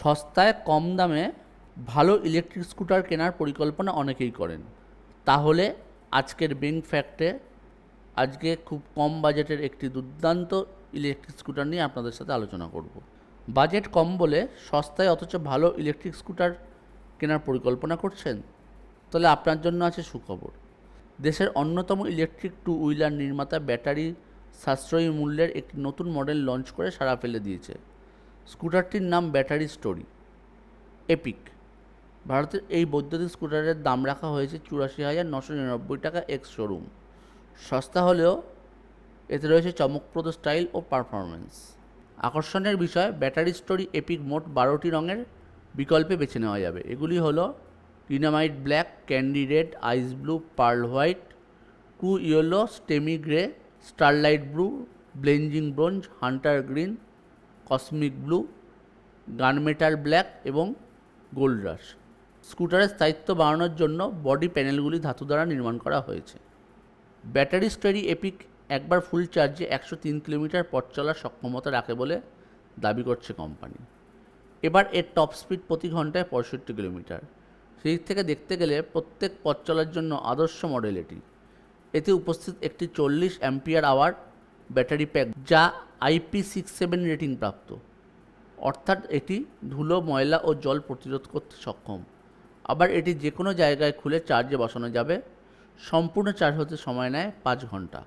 সস্তায় কম দামে ভালো ইলেকট্রিক স্কুটার কেনার পরিকল্পনা অনেকেই করেন। তাহলে আজকের বেং ফ্যাক্টে আজকে খুব কম বাজেটের একটি দুর্দান্ত ইলেকট্রিক স্কুটার নিয়ে আপনাদের সাথে আলোচনা করব। বাজেট কম বলে সস্তায় অথচ ভালো ইলেকট্রিক স্কুটার কেনার পরিকল্পনা করছেন? তাহলে আপনার জন্য আছে সুখবর। দেশের অন্যতম ইলেকট্রিক টু হুইলার নির্মাতা ব্যাটারি সাশ্রয়ী মূল্যের একটি নতুন মডেল লঞ্চ করে সাড়া ফেলে দিয়েছে। স্কুটারটির নাম ব্যাটারি স্টোরি। এপিক। ভারতের এই বৈদ্যুতিক স্কুটারের দাম রাখা হয়েছে চুরাশি হাজার নশো নিরানব্বই টাকা এক্স শোরুম। সস্তা হলেও এতে রয়েছে চমকপ্রদ স্টাইল ও পারফরমেন্স আকর্ষণের বিষয়, ব্যাটারি স্টোরি এপিক মোট বারোটি রঙের বিকল্পে বেছে নেওয়া যাবে। এগুলি হলো dynamite black, candy red, ice blue, pearl white to yellow, steamy grey, starlight blue, blazing bronze, hunter green cosmic blue gunmetal black এবং গোল্ড রাশ স্কুটারের স্থায়িত্ব বাড়ানোর জন্য বডি প্যানেলগুলি ধাতু দ্বারা নির্মাণ করা হয়েছে। ব্যাটারি স্টোরি এপিক একবার ফুল চার্জে একশো তিন কিলোমিটার পথ চলার সক্ষমতা রাখে বলে দাবি করছে কোম্পানি এবার এর টপ স্পিড প্রতি ঘন্টায় পঁয়ষট্টি কিলোমিটার। সেই দিক থেকে দেখতে গেলে প্রত্যেক পথ চলার জন্য আদর্শ মডেল এটি। এতে উপস্থিত একটি চল্লিশ অ্যাম্পিয়ার আওয়ার ব্যাটারি প্যাক যা আইপি সিক্স সেভেন রেটিং প্রাপ্ত। অর্থাৎ এটি ধুলো, ময়লা ও জল প্রতিরোধ করতে সক্ষম। আবার এটি যে কোনো জায়গায় খুলে চার্জে বসানো যাবে। সম্পূর্ণ চার্জ হতে সময় নেয় পাঁচ ঘণ্টা।